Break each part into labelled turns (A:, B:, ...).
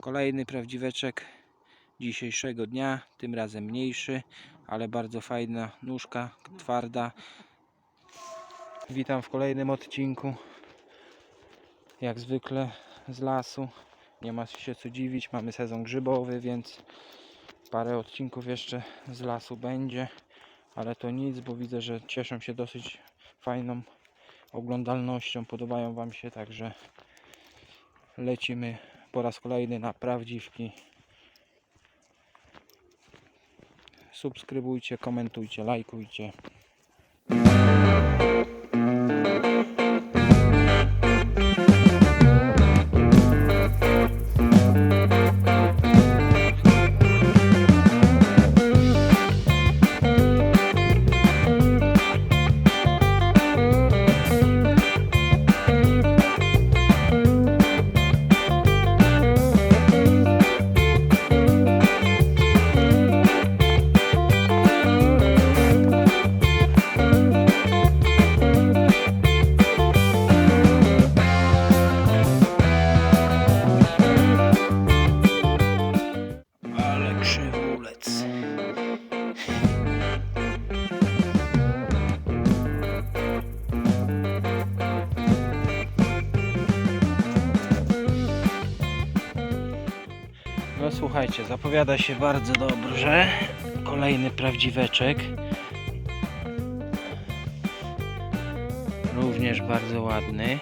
A: Kolejny prawdziweczek dzisiejszego dnia, tym razem mniejszy, ale bardzo fajna nóżka, twarda. Witam w kolejnym odcinku. Jak zwykle z lasu. Nie ma się co dziwić, mamy sezon grzybowy, więc parę odcinków jeszcze z lasu będzie, ale to nic, bo widzę, że cieszą się dosyć fajną oglądalnością, podobają Wam się, także lecimy po raz kolejny na prawdziwki. Subskrybujcie, komentujcie, lajkujcie. Zapowiada się bardzo dobrze. Kolejny prawdziweczek. Również bardzo ładny.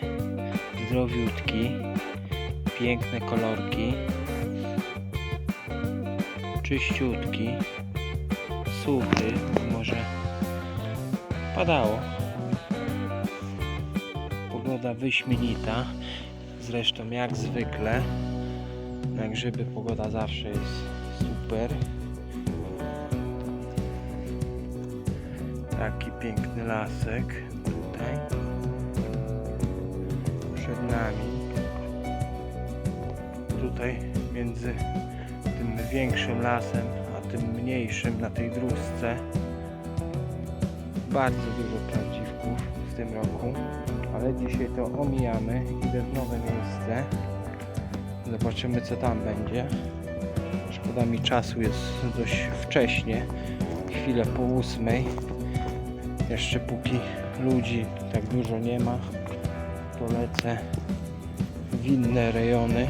A: Zdrowiutki. Piękne kolorki czyściutki, suchy, może padało. Pogoda wyśmienita, zresztą jak zwykle. Na grzyby pogoda zawsze jest super. Taki piękny lasek tutaj przed nami. Tutaj między tym większym lasem, a tym mniejszym na tej dróżce. Bardzo dużo prawdziwków w tym roku, ale dzisiaj to omijamy. Idę w nowe miejsce. Zobaczymy co tam będzie. Szkoda mi czasu, jest dość wcześnie. Chwilę po ósmej. Jeszcze póki ludzi tak dużo nie ma, to lecę w inne rejony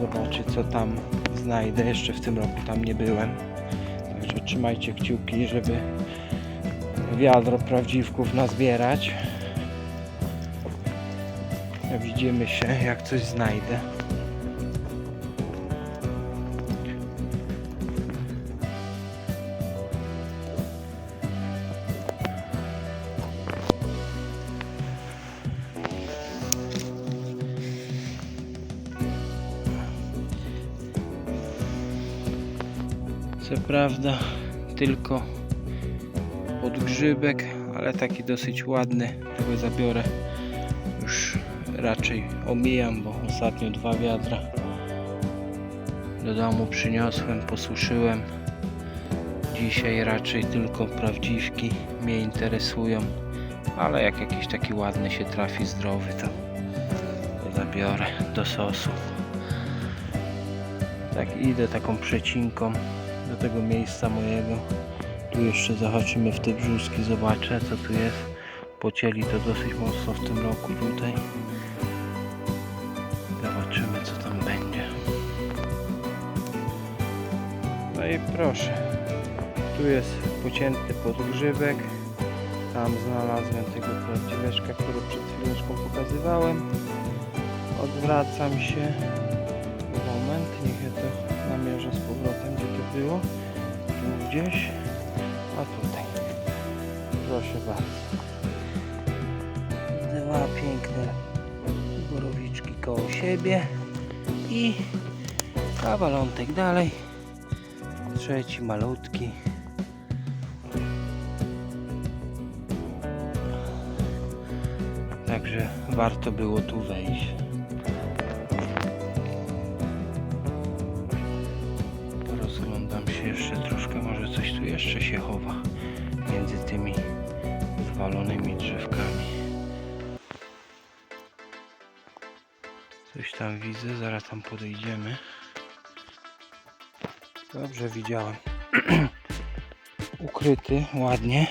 A: zobaczyć co tam znajdę. Jeszcze w tym roku tam nie byłem. Także trzymajcie kciuki, żeby wiadro prawdziwków nazbierać. Widzimy się jak coś znajdę. Co prawda tylko podgrzybek, ale taki dosyć ładny. Tego zabiorę. Już raczej omijam, bo ostatnio dwa wiadra do domu przyniosłem, posuszyłem. Dzisiaj raczej tylko prawdziwki mnie interesują, ale jak jakiś taki ładny się trafi, zdrowy, to, zabiorę do sosu. Tak idę taką przecinką tego miejsca mojego. Tu jeszcze zahaczymy w te brzuski, zobaczę co tu jest. Pocięli to dosyć mocno w tym roku tutaj. Zobaczymy co tam będzie. No i proszę. Tu jest pocięty podgrzybek. Tam znalazłem tego prawdziweczka, który przed chwileczką pokazywałem. Odwracam się. Moment, niech ja to namierzę z powrotem, gdzie to było. Tu gdzieś. A tutaj. Proszę bardzo. Dwa piękne borowiczki koło siebie. I kawalątek dalej. Trzeci malutki. Także warto było tu wejść. Zwalonymi drzewkami. Coś tam widzę, zaraz tam podejdziemy. Dobrze widziałem. Ukryty ładnie.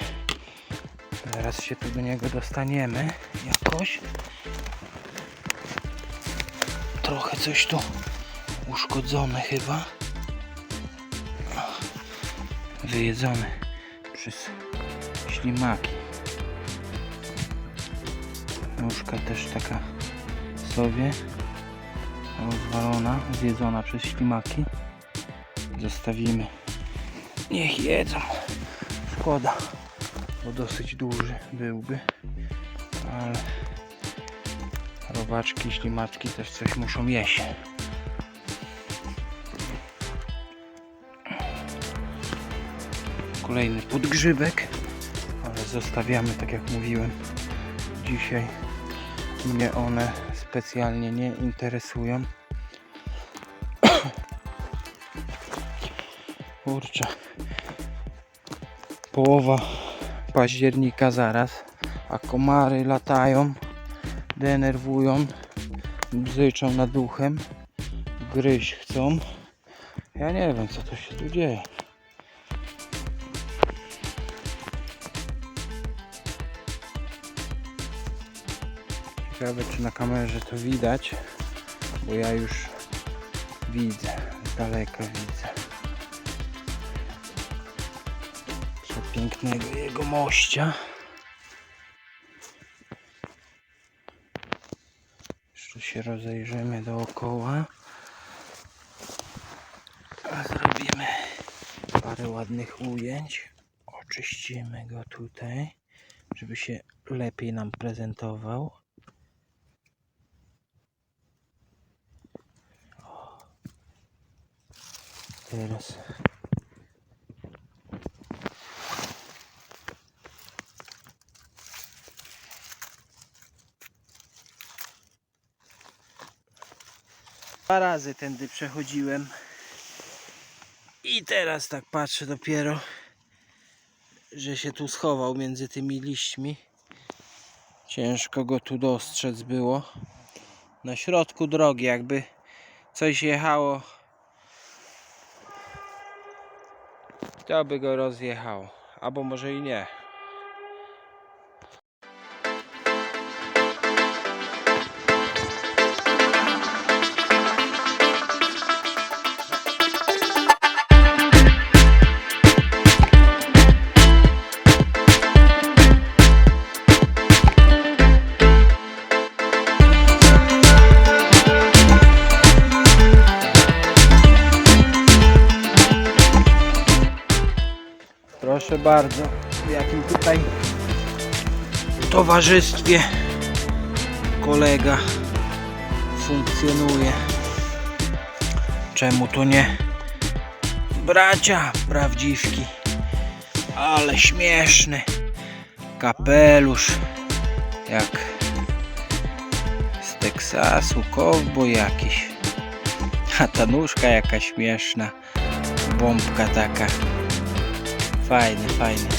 A: Zaraz się tu do niego dostaniemy jakoś. Trochę coś tu uszkodzone chyba. Wyjedzone przez ślimaki. Nóżka też taka sobie rozwalona, zjedzona przez ślimaki. Zostawimy. Niech jedzą. Szkoda, bo dosyć duży byłby. Ale robaczki, ślimaczki też coś muszą jeść. Kolejny podgrzybek, ale zostawiamy tak jak mówiłem. Dzisiaj mnie one specjalnie nie interesują. Kurczę. Połowa października zaraz, a komary latają, denerwują, bzyczą nad duchem, gryźć chcą. Ja nie wiem co to się tu dzieje. Ciekawe czy na kamerze to widać, bo ja już widzę, z daleka widzę. Przepięknego jego mościa. Jeszcze się rozejrzymy dookoła. A Zrobimy parę ładnych ujęć. Oczyścimy go tutaj, żeby się lepiej nam prezentował. Teraz Dwa razy tędy przechodziłem. I teraz tak patrzę dopiero, że się tu schował między tymi liśćmi. Ciężko go tu dostrzec było. Na środku drogi, jakby coś jechało, to by go rozjechało. Albo może i nie. Bardzo, w jakim tutaj towarzystwie kolega funkcjonuje. Czemu to nie bracia prawdziwki? Ale śmieszny kapelusz jak z Teksasu, kowboj jakiś. A ta nóżka jaka śmieszna, bombka taka. Fajne, fajne.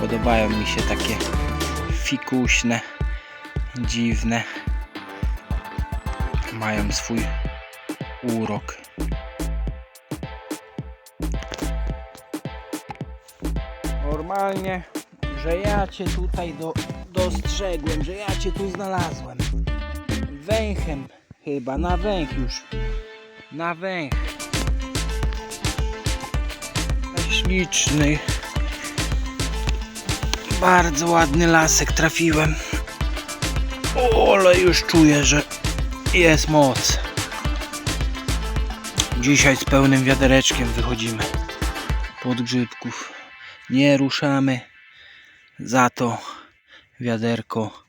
A: Podobają mi się takie fikuśne, dziwne. Mają swój urok. Normalnie, że ja Cię tutaj do, dostrzegłem, że ja Cię tu znalazłem. Węchem chyba, na węch już. Na węch śliczny. Bardzo ładny lasek trafiłem. Ale już czuję, że jest moc. Dzisiaj z pełnym wiadereczkiem wychodzimy pod grzybków. Nie ruszamy. Za to wiaderko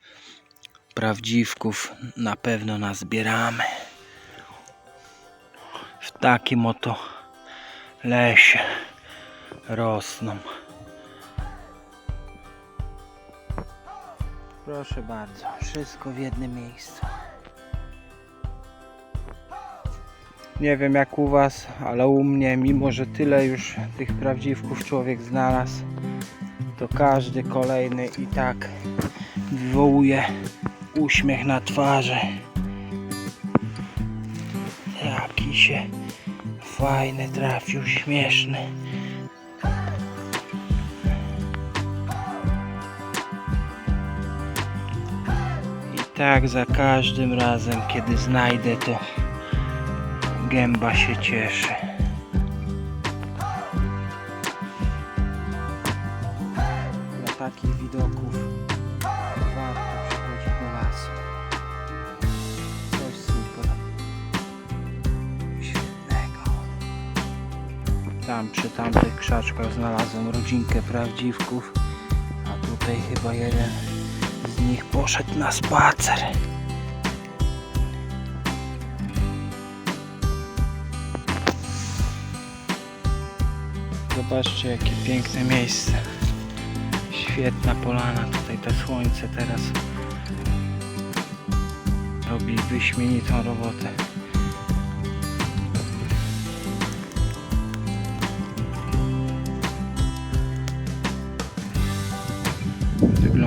A: prawdziwków na pewno nazbieramy. W takim oto lesie rosną. Proszę bardzo, wszystko w jednym miejscu. Nie wiem jak u Was, ale u mnie, mimo że tyle już tych prawdziwków człowiek znalazł, to każdy kolejny i tak wywołuje uśmiech na twarzy. Jaki się fajny trafił, śmieszny. Tak za każdym razem, kiedy znajdę to, gęba się cieszy. Dla takich widoków warto przychodzić do lasu. Coś super świetnego. Tam przy tamtych krzaczkach znalazłem rodzinkę prawdziwków, a tutaj chyba jeden nich poszedł na spacer. Zobaczcie jakie piękne miejsce. Świetna polana, tutaj to słońce teraz robi wyśmienitą robotę.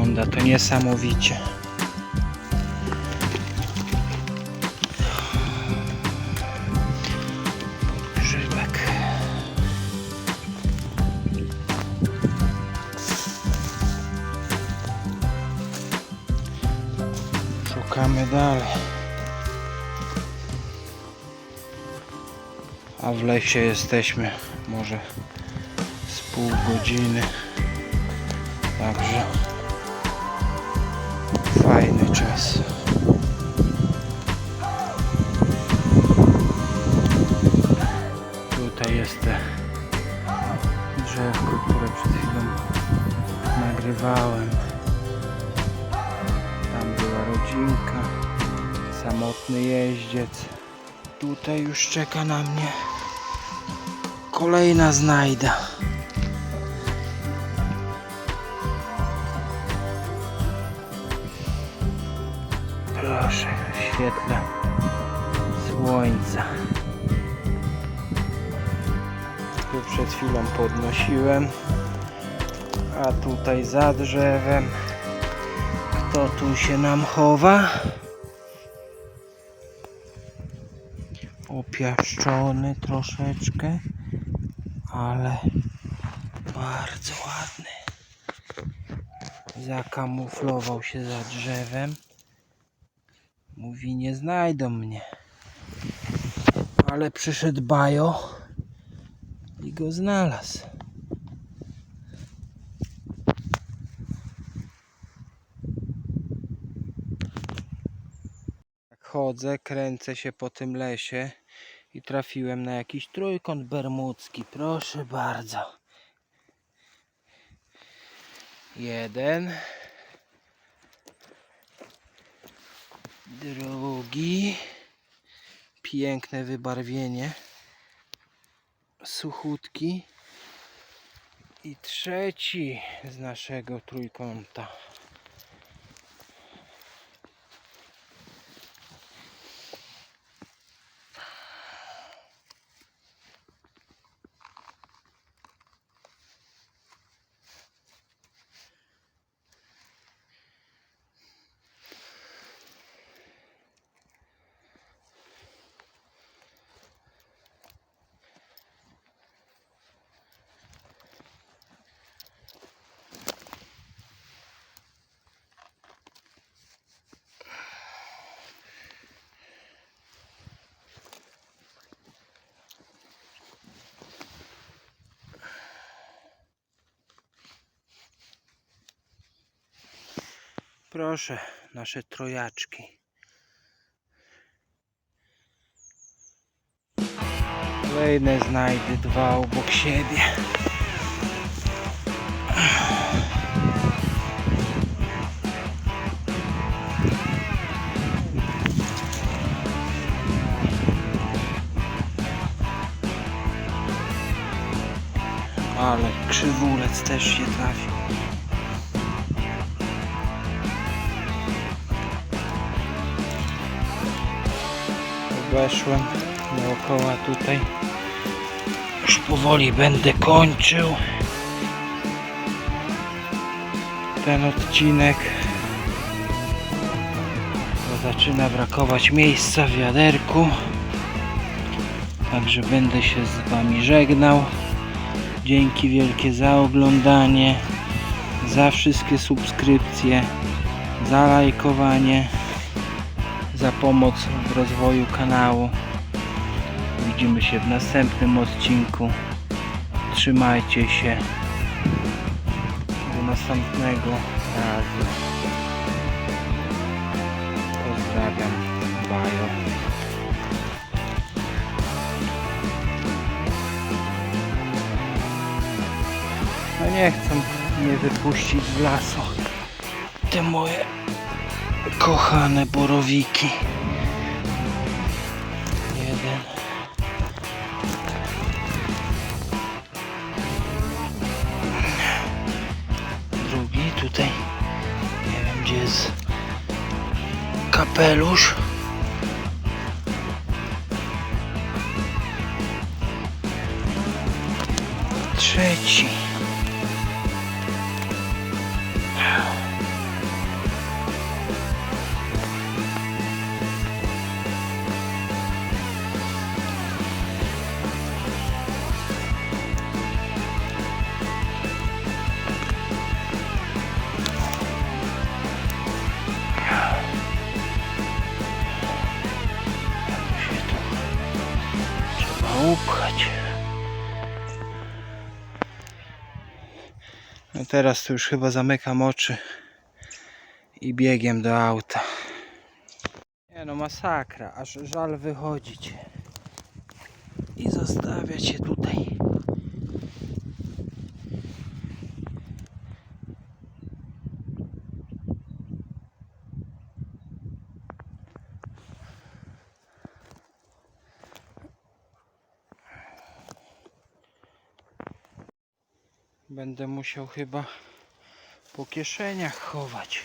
A: Wygląda to niesamowicie. Grzybek. Szukamy dalej. A w lesie jesteśmy może z pół godziny. Także fajny czas. Tutaj jest te drzewko, które przed chwilą nagrywałem. Tam była rodzinka, samotny jeździec. Tutaj już czeka na mnie kolejna znajda. Świetle słońca. Tu przed chwilą podnosiłem, a tutaj za drzewem kto tu się nam chowa? Opiaszczony troszeczkę, ale bardzo ładny. Zakamuflował się za drzewem. Mówi, nie znajdą mnie. Ale przyszedł Bajo i go znalazł. Chodzę, kręcę się po tym lesie i trafiłem na jakiś trójkąt bermudzki. Proszę bardzo. Jeden. Drugi. Piękne wybarwienie. Suchutki. I trzeci z naszego trójkąta. Proszę, nasze trojaczki. Kolejne znajdy dwa obok siebie. Ale krzywulec też się trafił. Weszłem dookoła tutaj. Już powoli będę kończył ten odcinek. zaczyna brakować miejsca w wiaderku. Także będę się z Wami żegnał. Dzięki wielkie za oglądanie, za wszystkie subskrypcje, za lajkowanie, za pomoc w rozwoju kanału. Widzimy się w następnym odcinku. Trzymajcie się. Do następnego razu. Pozdrawiam. Bajo. No nie chcą mnie wypuścić z lasu. Te moje kochane borowiki. Jeden. Drugi tutaj. Nie wiem gdzie jest kapelusz. Teraz to już chyba zamykam oczy i biegiem do auta. Nie no masakra, aż żal wychodzić i zostawiać się tutaj. Będę musiał chyba po kieszeniach chować.